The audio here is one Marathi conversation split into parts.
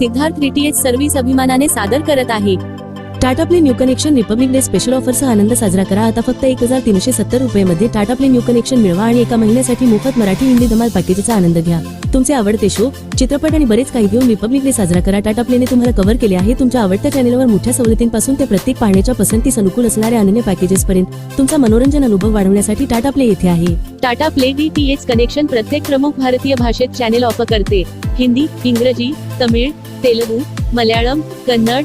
सिद्धार्थ डीटीएच सर्व्हिस अभिमानाने सादर करत आहे. Tata Play new connection Republic Day special ऑफरसह आनंद साजरा करा. आता फक्त एक हजार तीनशे सत्तर रुपये मध्ये टाटा प्ले न्यू कनेक्शन मिळवा आणि एका महिन्यासाठी मोफत मराठी हिंदी धमाल पॅकेजचा आनंद घ्या. तुमचे आवडते शो चित्रपट आणि बरेच काही घेऊन रिपब्लिक डे साजरा करा. टाटा प्लेने तुम्हाला कव्हर केले आहे. तुमच्या आवडत्या चॅनेलवर मोठ्या सवलतींपासून ते प्रत्येक पाहण्याच्या पसंतीस अनुकूल असणाऱ्या अनन्य पॅकेजेस पर्यंत तुमचा मनोरंजन अनुभव वाढवण्यासाठी टाटा प्ले येथे आहे. टाटा प्ले डीटीएच कनेक्शन प्रत्येक प्रमुख भारतीय भाषेत चॅनेल ऑफर करते. हिंदी इंग्रजी Tamil Telugu Malayalam Kannada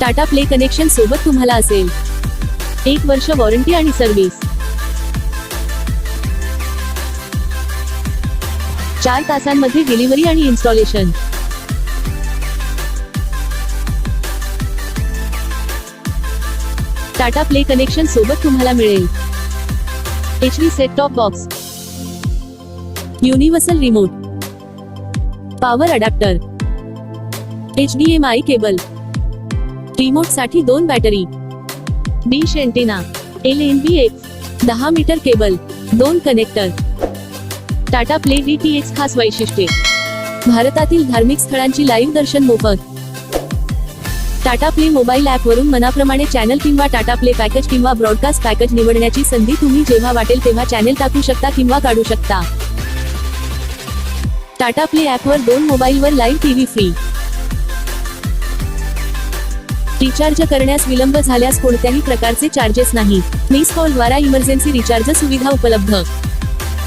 Tata Play connection सोबत तुम्हाला असेल. एक वर्ष वॉरंटी आणि सर्व्हिस चार तासांमध्ये डिलिव्हरी आणि इन्स्टॉलेशन टाटा प्ले कनेक्शन सोबत तुम्हाला मिळेल. H D set top box universal remote power adapter H D M I cable रिमोटसाठी दोन battery. Dish antenna L N B X दहा मीटर केबल दोन connector. Tata Play D T X खास वैशिष्ट्ये. भारतातील धार्मिक स्थळांची लाईव्ह दर्शन मोफत. टाटा प्ले मोबाईल ऍप वरून मनाप्रमाणे चॅनल किंवा टाटा प्ले पॅकेज किंवा ब्रॉडकास्ट पॅकेज निवडण्याची संधी तुम्ही जेव्हा वाटेल तेव्हा चॅनेल टाकू शकता किंवा काढू शकता. टाटा प्ले ऍपवर दोन मोबाईलवर लाईव्ह टीव्ही फ्री रिचार्ज करण्यास विलंब झाल्यास कोणत्याही प्रकारचे चार्जेस नाही. मिस कॉल द्वारा इमर्जन्सी रिचार्ज सुविधा उपलब्ध.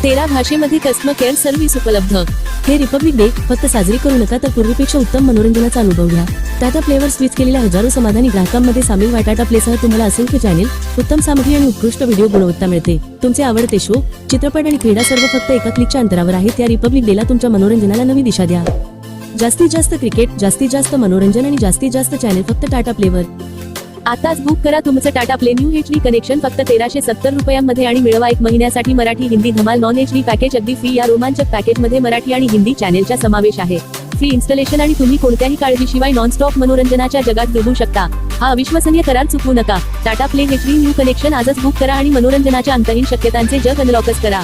तेरा भाषेमध्ये कस्टमर केअर सर्व्हिस उपलब्ध. हे रिपब्लिक डे फक्त साजरी करू नका तर पूर्वीपेक्षा उत्तम मनोरंजनाचा अनुभव घ्या. टाटा प्लेवर स्विच केलेल्या हजारो समाधानी ग्राहकांमध्ये सामील वाटाटा टाटा प्लेसह तुम्हाला असंख्य चॅनेल उत्तम सामग्री आणि उत्कृष्ट व्हिडिओ गुणवत्ता मिळते. तुमचे आवडते शो चित्रपट आणि क्रीडा सर्व फक्त एका क्लिकच्या अंतरावर आहेत या रिपब्लिक डेला तुमच्या मनोरंजनाला नवी दिशा द्या. जास्तीत जास्त क्रिकेट जास्तीत जास्त मनोरंजन आणि जास्तीत जास्त चॅनेल फक्त टाटा प्लेवर आताच बुक करा तुमचं Tata Play new H D connection फक्त तेराशे सत्तर रुपयांमध्ये आणि मिळवा एक महिन्यासाठी मराठी हिंदी धमाल नॉन एच डी पॅकेज अगदी फ्री या रोमांचक पॅकेजमध्ये मराठी आणि हिंदी चॅनेलचा समावेश आहे. फ्री इन्स्टॉलेशन आणि तुम्ही कोणत्याही काळजीशिवाय नॉन स्टॉप मनोरंजनाच्या जगात डुबू शकता. हा अविश्वसनीय करार चुकवू नका. Tata Play H D new connection आजच बुक करा आणि मनोरंजनाच्या अंतहीन शक्यतांचे जग अनलॉकच करा.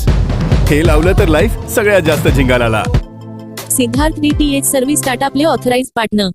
हे लावलं तर लाईफ सगळ्यात जास्त झिंगाला Siddharth DTH service Tata Play authorise partner